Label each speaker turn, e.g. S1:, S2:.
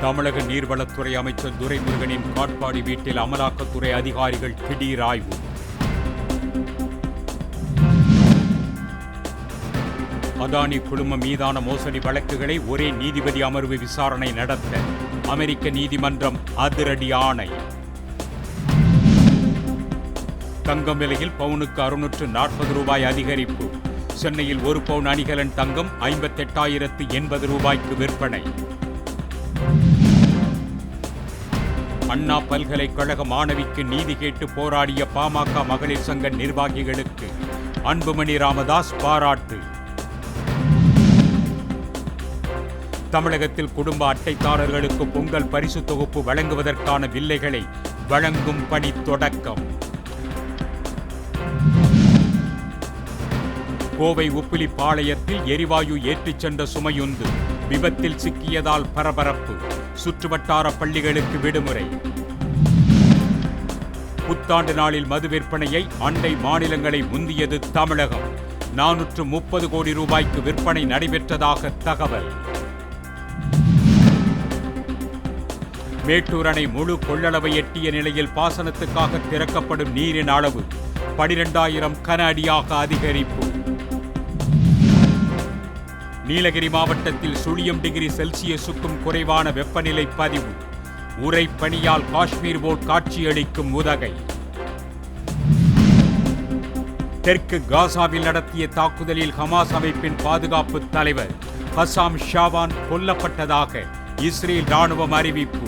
S1: தமிழக நீர்வளத்துறை அமைச்சர் துரைமுருகனின் காட்பாடி வீட்டில் அமலாக்கத்துறை அதிகாரிகள் திடீர் ஆய்வு. அதானி குழும மீதான மோசடி வழக்குகளை ஒரே நீதிபதி அமர்வு விசாரணை நடத்த அமெரிக்க நீதிமன்றம் அதிரடி ஆணை. தங்கம் விலையில் பவுனுக்கு அறுநூற்று நாற்பது ரூபாய் அதிகரிப்பு. சென்னையில் ஒரு பவுன் அணிகலன் தங்கம் ஐம்பத்தெட்டாயிரத்து எண்பது ரூபாய்க்கு விற்பனை. அண்ணா பல்கலைக்கழக மாணவிக்கு நீதி கேட்டு போராடிய பாமக மகளிர் சங்க நிர்வாகிகளுக்கு அன்புமணி ராமதாஸ் பாராட்டு. தமிழகத்தில் குடும்ப அட்டைதாரர்களுக்கு பொங்கல் பரிசு தொகுப்பு வழங்குவதற்கான வில்லைகளை வழங்கும் பணி தொடக்கம். கோவை உப்பிலிப்பாளையத்தில் எரிவாயு ஏற்றிச் சென்ற சுமையுந்து. விபத்தில் சிக்கியதால் பரபரப்பு. சுற்றுவட்டார பள்ளிகளுக்கு விடுமுறை. புத்தாண்டு நாளில் மது விற்பனையை அண்டை மாநிலங்களை முந்தியது தமிழகம். நானூற்று முப்பது கோடி ரூபாய்க்கு விற்பனை நடைபெற்றதாக தகவல். மேட்டூர் அணை முழு கொள்ளளவை எட்டிய நிலையில் பாசனத்துக்காக திறக்கப்படும் நீரின் அளவு பனிரெண்டாயிரம் கன அடியாக அதிகரிப்பு. நீலகிரி மாவட்டத்தில் சுழியம் டிகிரி செல்சியஸுக்கும் குறைவான வெப்பநிலை பதிவு. உரை காஷ்மீர் போல் காட்சியளிக்கும் உதகை. தெற்கு காசாவில் நடத்திய தாக்குதலில் ஹமாஸ் அமைப்பின் பாதுகாப்பு தலைவர் ஹசாம் ஷாவான் கொல்லப்பட்டதாக இஸ்ரேல் ராணுவம் அறிவிப்பு.